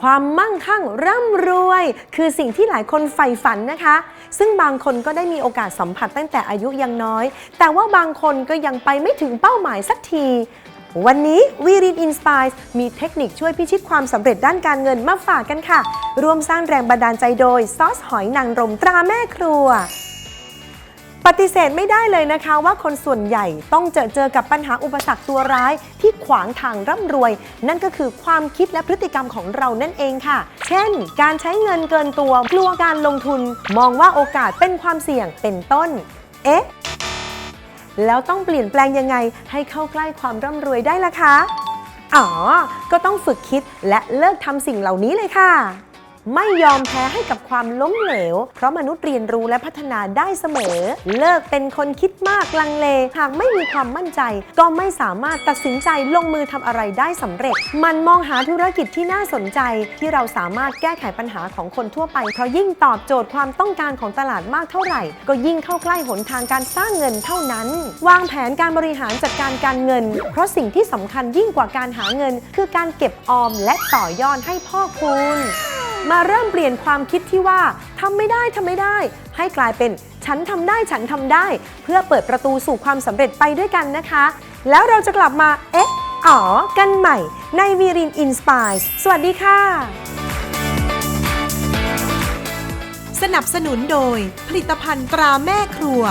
ความมั่งคั่งร่ำรวย คือสิ่งที่หลายคนใฝ่ฝันนะคะ ซึ่งบางคนก็ได้มีโอกาสสัมผัสตั้งแต่อายุยังน้อย แต่ว่าบางคนก็ยังไปไม่ถึงเป้าหมายสักทีวันนี้วีรินอินสปายมีเทคนิคช่วยพิชิตความสำเร็จด้านการเงินมาฝากกันค่ะ ร่วมสร้างแรงบันดาลใจโดยซอสหอยนางรมตราแม่ครัว ปฏิเสธไม่ได้เลยนะคะว่าคนส่วนใหญ่ต้องเจอเจอกับปัญหาอุปสรรคตัวร้าย ที่ขวางทางร่ำรวย นั่นก็คือความคิดและพฤติกรรมของเรานั่นเองค่ะ เช่น การใช้เงินเกินตัวกลัวการลงทุน มองว่าโอกาสเป็นความเสี่ยงเป็นต้น เอ๊ะ แล้วต้องเปลี่ยนแปลงยังไง ให้เข้าใกล้ความร่ำรวยได้ล่ะคะ อ๋อ ก็ต้องฝึกคิดและเลิกทำสิ่งเหล่านี้เลยค่ะ ไม่ยอมแพ้ให้กับความล้มเหลว เพราะมนุษย์เรียนรู้และพัฒนาได้เสมอ เลิกเป็นคนคิดมากลังเล หากไม่มีความมั่นใจ ก็ไม่สามารถตัดสินใจลงมือทำอะไรได้สำเร็จ มันมองหาธุรกิจที่น่าสนใจ ที่เราสามารถแก้ไขปัญหาของคนทั่วไป เพราะยิ่งตอบโจทย์ความต้องการของตลาดมากเท่าไหร่ ก็ยิ่งเข้าใกล้หนทางการสร้างเงินเท่านั้น วางแผนการบริหารจัดการการเงิน เพราะสิ่งที่สำคัญยิ่งกว่าการหาเงิน คือการเก็บออมและต่อยอดให้พ่อคุณ มาเริ่มเปลี่ยนความคิดที่ว่าทำไม่ได้ทำไม่ได้ ให้กลายเป็นฉันทำได้ฉันทำได้ เพื่อเปิดประตูสู่ความสำเร็จไปด้วยกันนะคะ แล้วเราจะกลับมาเอ๊ะอ๋อกันใหม่ ในวีรินอินสปายสวัสดีค่ะ สนับสนุนโดยผลิตภัณฑ์ตราแม่ครัว